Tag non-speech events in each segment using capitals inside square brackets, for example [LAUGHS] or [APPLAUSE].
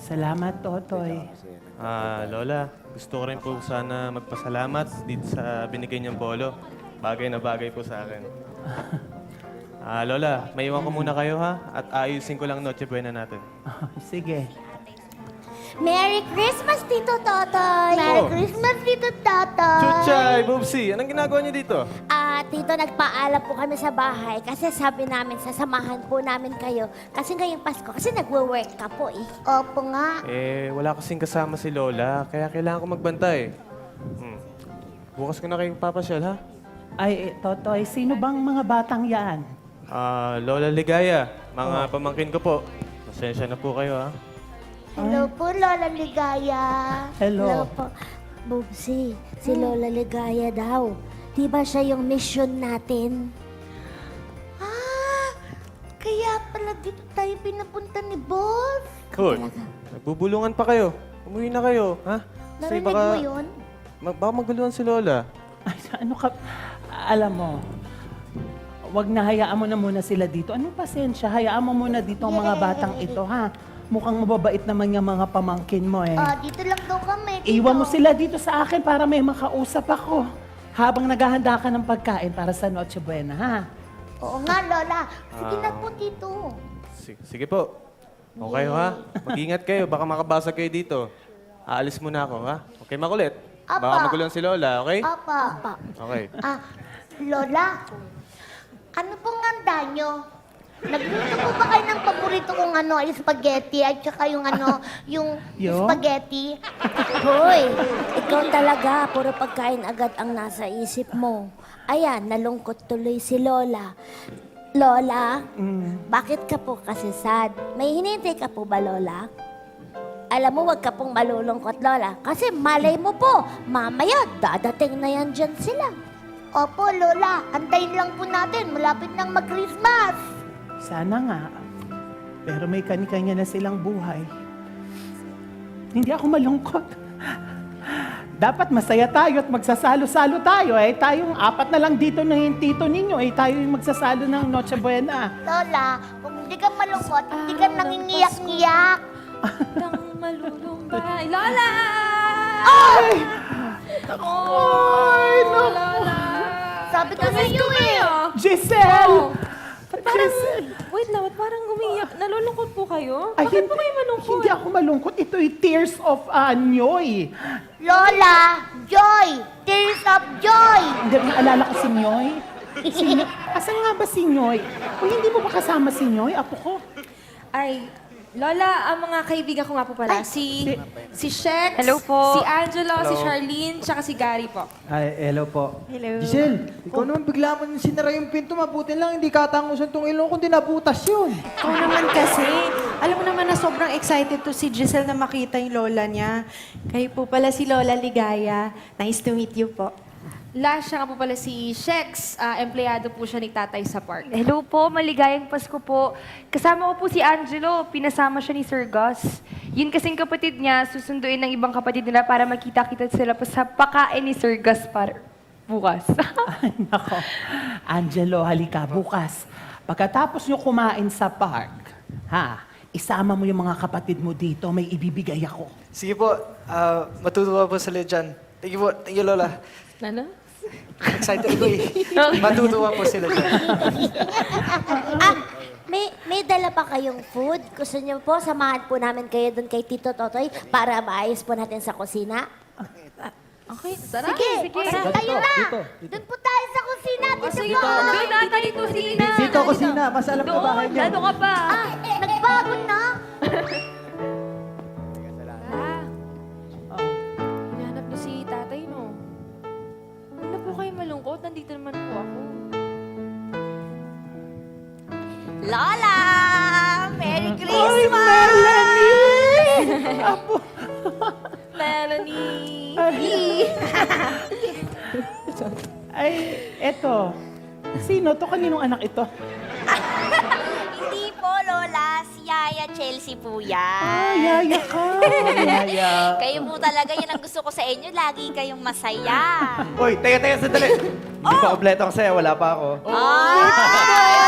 Salamat, Totoy. Ah, Lola, gusto ko rin po sana magpasalamat dito sa binigay niyang polo. Bagay na bagay po sa akin. [LAUGHS] Ah, Lola, may iwan ko muna kayo ha at ayusin ko lang Noche Buena natin. [LAUGHS] Sige. Merry Christmas, Tito Totoy! Merry Oh. Christmas, Tito Totoy! Chuchay, Bubsy, anong ginagawa niyo dito? Ah, Tito, nagpaalam po kami sa bahay kasi sabi namin, sasamahan po namin kayo kasi ngayong Pasko, kasi nagwo-work ka po eh. Opo nga. Eh, wala kasing kasama si Lola, kaya kailangan ko magbantay. Hmm. Bukas ko na kayo papasyal ha? Ay, eh, Totoy, sino bang mga batang yan? Ah, Lola Ligaya, mga pamangkin ko po. Pasensya na po kayo ha. Hello po, Lola Ligaya. Hello. po. Bubsy, si Lola Ligaya daw. Di ba siya yung mission natin? Ah, kaya pala dito tayo pinapunta ni Boss. Hoy, nagbubulungan pa kayo. Umuwi na kayo, ha? Kasi Narinig mo yun? Ma- baka maguluhan si Lola. Ay, ano ka? Alam mo, wag na hayaan mo na muna sila dito. Anong pasensya? Hayaan mo muna dito ang mga batang ito, ha? Mukhang mababait naman yung mga pamangkin mo, eh. Ah, dito lang daw kami. Iwan mo sila dito sa akin para may makausap ako. Habang naghahanda ka ng pagkain para sa Noche Buena, ha? Oo nga, Lola. Sige Ah. na po dito. Sige, sige po. Okay ha? Mag-ingat kayo, baka makabasa kayo dito. Aalis muna ako, ha? Okay, makulit. Baka Apa. si Lola, okay? Apa. Apa. Okay. Ah, Lola, ano pong handa nyo? Nagluto po ba kayo ng paborito kong ano, spaghetti at saka yung ano, yung Yo? spaghetti? Hoy, ikaw talaga, puro pagkain agad ang nasa isip mo. Ayan, nalungkot tuloy si Lola. Lola, bakit ka po kasi sad? May hinintay ka po ba, Lola? Alam mo, wag ka pong malulungkot, Lola. Kasi malay mo po, mamaya dadating na yan dyan sila. Opo, Lola. Antayin lang po natin. Malapit nang mag-Christmas. Sana nga. Pero may kani-kanya na silang buhay. Hindi ako malungkot. Dapat masaya tayo at magsasalo-salo tayo. Eh, tayong apat na lang dito ng yung tito ninyo. Eh, tayo yung magsasalo ng Noche Buena. Lola, kung hindi ka malungkot, hindi ka nangingiyak-ngiyak. Nang malulumbay. Lola! Ay! Oh, Ay, no. Lola! Sabi ko sa iyo eh. kayo. Giselle! Oh. Parang, wait lang, ba't parang umiyak? Nalulungkot po kayo? Ay, Bakit po kayo malungkot? Hindi ako malungkot. Ito'y tears of uh, Nyoy. Lola, joy! Tears of joy! Hindi, naalala ko si Nyoy. Si Nyoy. Asan nga ba si Nyoy? O hindi mo ba kasama si Nyoy? Apo ko. Ay, Lola, ang mga kaibigan ko nga po pala, si, si- Shex, Hello po. si Angelo, si Charlene, tsaka si Gary po. Ay, hello po. Hello. Giselle, ikaw naman bigla mo sinara yung pinto. Mabuti lang, hindi katangusan tong ilong kundi nabutas yun. Ikaw naman kasi, alam mo naman na sobrang excited to si Giselle na makita yung lola niya. Kayo po pala si Lola Ligaya. Nice to meet you po. Last siya nga po pala si Shex, ah, empleyado po siya ni tatay sa park. Hello po, maligayang Pasko po. Kasama ko po si Angelo, pinasama siya ni Sir Gus. Yun kasing kapatid niya, susunduin ng ibang kapatid nila para makita-kita sila po sa pakain ni Sir Gus para bukas. [LAUGHS] Ay, nako. Angelo, halika bukas. Pagkatapos nyo kumain sa park, ha, isama mo yung mga kapatid mo dito, may ibibigay ako. Sige po, ah, matutuwa po sila dyan. Thank you po, thank you Lola. Ano? Excited ko eh. Matutuwa po sila dyan. Ah, may, may dala pa kayong food? Gusto niyo po, samahan po namin kayo doon kay Tito Totoy para maayos po natin sa kusina? Okay, tara. Sige, sige. tara, tayo na! Doon po tayo sa kusina, O, Tito sige po! po, doon na tayo kusina. Dito ako sina, mas alam ko bahay Doon, niya. ano ka pa? Ah, nagbago na! Lola! Merry Ay, Melanie! Apo. Melanie! Ay, eto. Sino to? Kaninong anak ito? Hindi po, Lola. Si Yaya Chelsea po yan. Ah, yaya ka. Yaya. Kayo po talaga, yan ang gusto ko sa inyo. Lagi kayong masaya. Uy, teka, teka, sandali. Hindi pa kompleto ang saya, wala pa ako. Ah!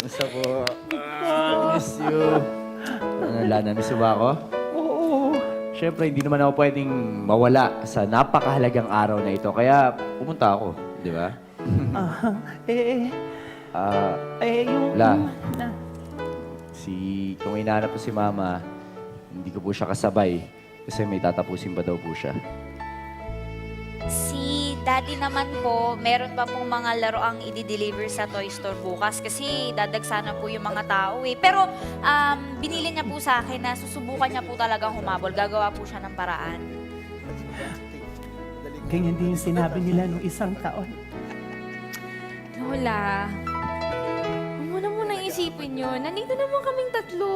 Gusto po. Victor! Kumusta? Namiss mo ba ako? Oo. Siyempre, hindi naman ako pwedeng mawala sa napakahalagang araw na ito. Kaya pumunta ako, di ba? Ah, eh, Ah, eh, yung... La. Na- si, kung inaanap ko si Mama, hindi ko po siya kasabay. Kasi may tatapusin pa daw po siya. Daddy naman po, meron pa pong mga laruang i-deliver sa toy store bukas kasi dadagsanan po yung mga tao eh. Pero um, binili niya po sa akin na susubukan niya po talagang humabol. Gagawa po siya ng paraan. Ganyan din yung sinabi nila nung isang taon. Lola, huwag mo na munang isipin yun. Nandito naman kaming tatlo.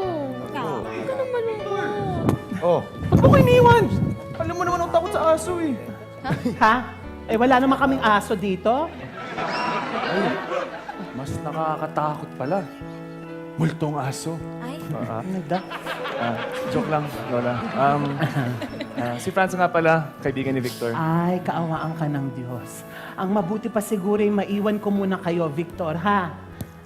Huwag ka na malungkot. Oh, Ba't mo ko iniwan? Alam mo naman ang takot sa aso eh. Ha? Eh, wala naman kaming aso dito. Mas nakakatakot pala. Multong aso. Ay, Ano da? Ah, joke lang, Lola. Um, ah, si Franz nga pala, kaibigan ni Victor. Ay, kaawaan ka ng Diyos. Ang mabuti pa siguro ay maiwan ko muna kayo, Victor, ha?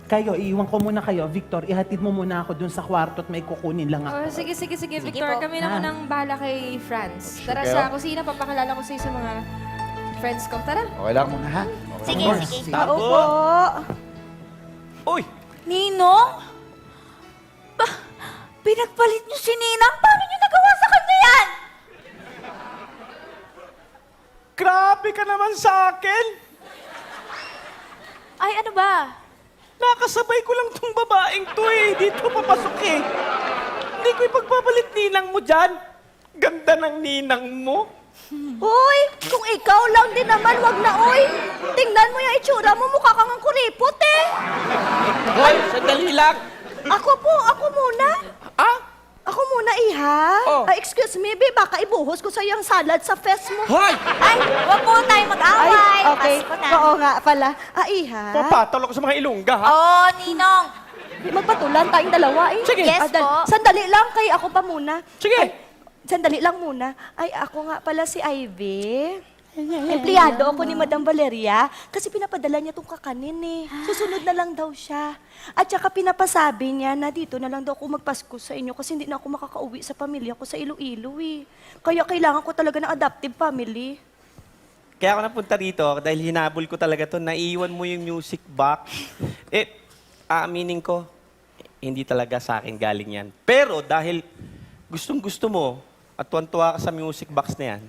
Kayo, iiwan ko muna kayo. Victor, ihatid mo muna ako dun sa kwarto at may kukunin lang ako. Oh, sige, sige, sige, Victor. po. Kami na Ah. munang bala kay Franz. Tara kayo? sa kusina, papakilala ko sa'yo sa mga friends ko. Tara. okay lang muna ha? sige, sige. Tao po. Uy! Ninong? Ba, pinagpalit niyo si Ninang? Paano niyo nagawa sa kanya yan? Grabe ka naman sa akin! Ay, ano ba? Nakasabay ko lang tong babaeng to eh. Dito papasok eh. Hindi ko ipagpapalit ninang mo dyan. Ganda ng ninang mo. Uy, kung ikaw lang din naman, wag na, uy. Tingnan mo yung itsura mo, mukha kang ang kuripot eh. Hoy, sandali lang. Ako po, ako muna. Ah? Ako muna, iha. Oh. Ah, excuse me, be, baka ibuhos ko sa yung salad sa fest mo. Hoy! Ay, wag po tayo mag-away. okay. Pasko na. Oo nga pala. Ah, iha. Papatol ako sa mga ilongga ha. Oo, Ninong. Magpatulan tayong dalawa eh. Sige. Yes Ah, po. Sandali lang, kay ako pa muna. Sige. Ay, sandali lang muna. Ay, ako nga pala si Ivy. Empleyado ako ni Madam Valeria kasi pinapadala niya tong kakanin eh. Susunod na lang daw siya. At saka pinapasabi niya na dito na lang daw ako magpasko sa inyo kasi hindi na ako makakauwi sa pamilya ko sa Iloilo eh. Kaya kailangan ko talaga ng adoptive family. Kaya ako napunta dito dahil hinabol ko talaga to. Naiiwan mo yung music box. Eh, aaminin ko, hindi talaga sa akin galing yan. Pero dahil gustong gusto mo at tuwan-tuwa ka sa music box na yan,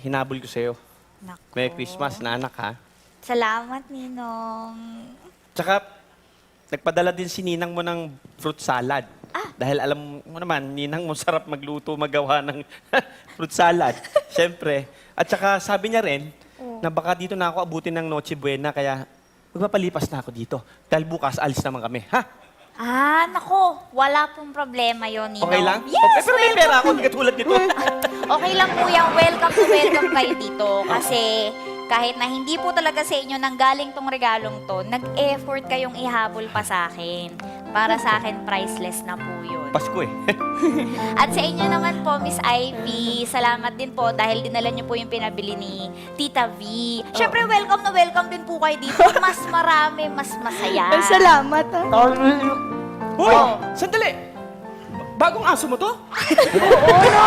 hinabol ko sa'yo. Nako. Merry Christmas na anak ha. Salamat, Ninong. Tsaka, nagpadala din si Ninang mo ng fruit salad. Dahil alam mo naman, Ninang mo sarap magluto, magawa ng [LAUGHS] fruit salad. Siyempre. At saka sabi niya rin, na baka dito na ako abutin ng Noche Buena, kaya magpapalipas na ako dito. Dahil bukas, alis naman kami. Ha? Ah, nako. Wala pong problema yon Ninong. Okay lang? Yes, okay, pero may welcome. pera ako, hindi katulad nito. [LAUGHS] Okay lang po yan. Welcome to welcome kayo dito. Kasi kahit na hindi po talaga sa inyo nanggaling tong regalong to, nag-effort kayong ihabol pa sa akin. Para sa akin, priceless na po yun. Pasko eh. [LAUGHS] At sa inyo naman po, Miss Ivy, salamat din po dahil dinala niyo po yung pinabili ni Tita V. Siyempre, welcome na welcome din po kayo dito. [LAUGHS] Mas marami, mas masaya. Ay, salamat ah. Hoy! Sandali! Ba- Bagong aso mo to? Oo, [LAUGHS] no?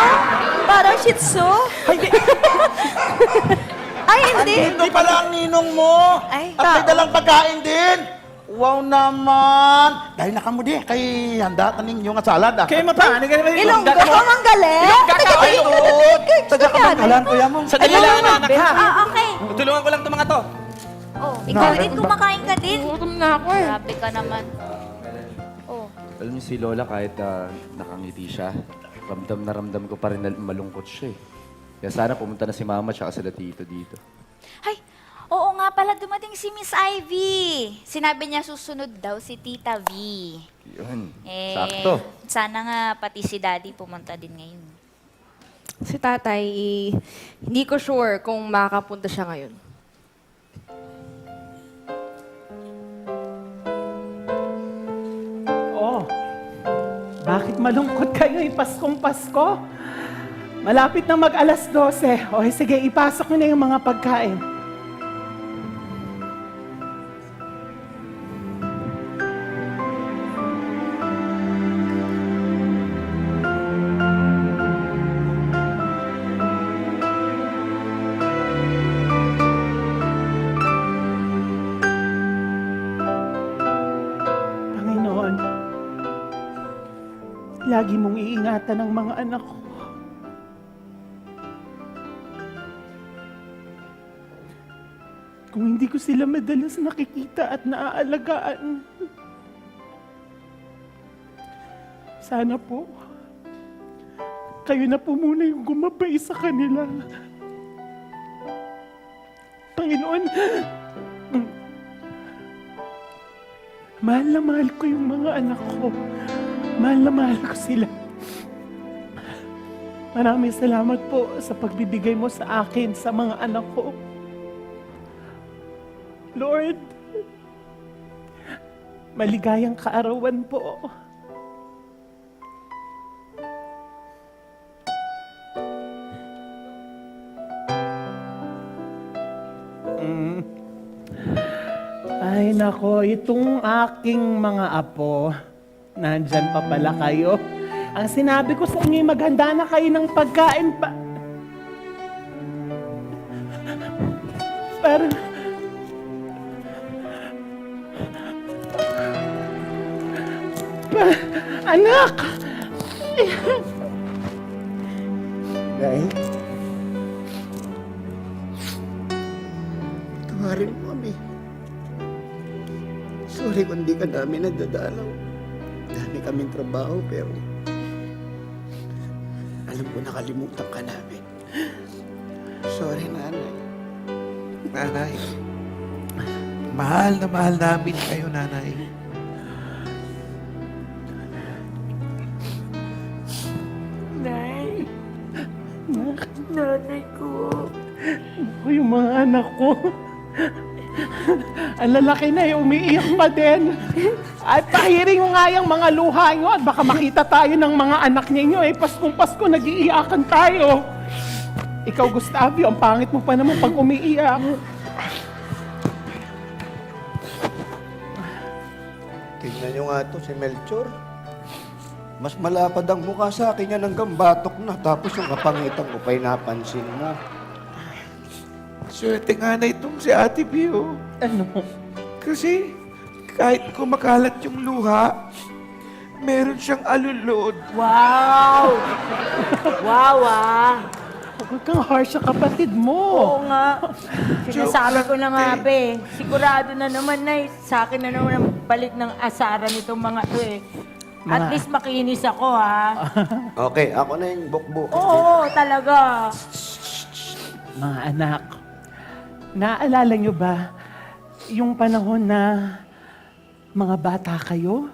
Parang shih tzu. Ay, hindi. Ito pala ang ninong mo. Ay, At may tao. dalang pagkain din. Wow naman. Dahil nakamudi, kay handa ka ninyo nga salad ah. Kaya mapani ka naman Ilonggo ang galing. Kakao! Taga kamangalan ko yan mo. Sandali lang, anak ha. Ah, okay. Tulungan ko lang itong mga to. Oh, ikaw din, kumakain ka din. Gutom na ako eh. Grabe ka naman. Oh, Alam niyo si Lola, kahit ah, nakangiti siya, ramdam na ramdam ko pa rin na malungkot siya eh. Kaya sana pumunta na si Mama at sila tito dito. Ay, oo nga pala dumating si Miss Ivy. Sinabi niya susunod daw si Tita V. Yun, Eh, sakto. sana nga pati si Daddy pumunta din ngayon. Si tatay, eh, hindi ko sure kung makakapunta siya ngayon. Oh, bakit malungkot kayo? Eh, Paskong Pasko. Malapit na mag alas 12. O sige, ipasok nyo na yung mga pagkain. Lagi mong iingatan ang mga anak ko. Kung hindi ko sila madalas nakikita at naaalagaan, sana po, kayo na po muna yung gumabay sa kanila. Panginoon, mahal na mahal ko yung mga anak ko. Mahal na mahal ko sila. Maraming salamat po sa pagbibigay mo sa akin, sa mga anak ko. Lord, maligayang kaarawan po. Mm. Ay nako, itong aking mga apo, nandyan pa pala kayo. Ang sinabi ko sa inyo, maghanda na kayo ng pagkain pa. Pero, Pa- anak! Nay. Tawarin mo kami. Sorry kung di ka namin nagdadalaw. Kaming trabaho pero [LAUGHS] alam ko nakalimutan ka namin. Sorry, nanay. Nanay. Mahal na mahal namin kayo, nanay. Nay. Nanay ko. Ako yung mga anak ko. [LAUGHS] Ang lalaki na eh, umiiyak pa din. At pahiring mo nga yung mga luha nyo at baka makita tayo ng mga anak ninyo eh. Paskong Pasko, nag-iiyakan tayo. Ikaw, Gustavio, ang pangit mo pa naman pag umiiyak. Tingnan nyo nga to si Melchor. Mas malapad ang mukha sa akin yan hanggang batok na. Tapos yung kapangitan ko pa'y napansin mo. Swerte nga na itong si Ate Pio. Ano? Kasi kahit kumakalat yung luha, meron siyang alulod. Wow! wow, ah! Huwag kang harsh sa kapatid mo. Oo nga. [LAUGHS] Sinasabi ko na nga, be. Sigurado na naman na eh. Sa akin na naman ang balik ng asaran nitong mga to eh. At Mga- least makinis ako, ha? [LAUGHS] Okay, ako na yung bukbuk. Oo, talaga. Mga anak, naaalala nyo ba yung panahon na mga bata kayo?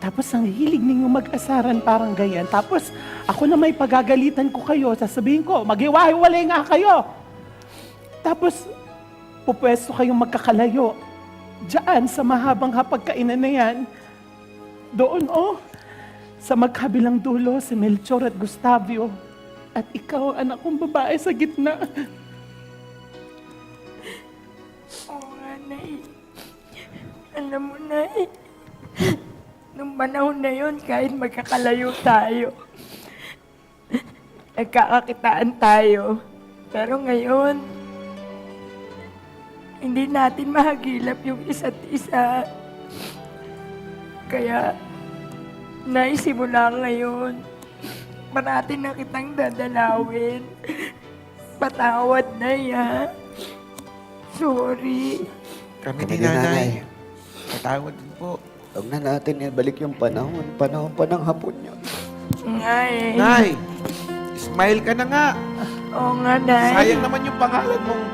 Tapos ang hilig ninyo mag-asaran parang ganyan. Tapos ako na may pagagalitan ko kayo, sasabihin ko, maghiwa-hiwalay nga kayo. Tapos pupwesto kayong magkakalayo. Diyan sa mahabang hapagkainan na yan. Doon oh, sa magkabilang dulo si Melchor at Gustavio. At ikaw, anak kong babae sa gitna. Alam mo, Nay, nung panahon na yun, kahit magkakalayo tayo, nagkakakitaan tayo. Pero ngayon, hindi natin mahagilap yung isa't isa. Kaya, naisimula ngayon, marati na kitang dadalawin. Patawad na ya. Sorry. Kami, Kami ni nanay. nanay. Patawad din po. Huwag na natin ibalik yung panahon. Panahon pa ng hapon yun. Nga eh. Nay, smile ka na nga. Oo nga, Nay. Sayang naman yung pangalan mong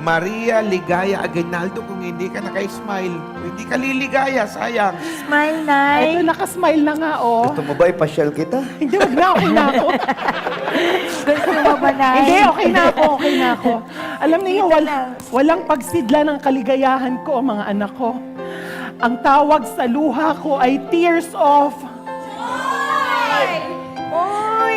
Maria Ligaya Aguinaldo kung hindi ka naka-smile. Hindi ka liligaya, sayang. Smile, Ito, Nay. nakasmile na nga, oh. Gusto mo ba ipasyal kita? [LAUGHS] Hindi, wag na, okay na ako. [LAUGHS] Gusto mo ba, Nay? Hindi, okay na ako, okay na ako. Alam niyo, wal, walang pagsidla ng kaligayahan ko, mga anak ko. Ang tawag sa luha ko ay tears of... Uy,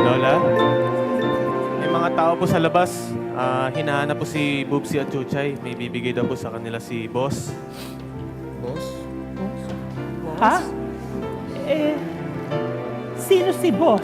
Lola, may mga tao po sa labas. Ah, hinahanap po si Bubsy at Chuchay. May bibigay daw po sa kanila si Boss. Ha? Eh, sino si boss?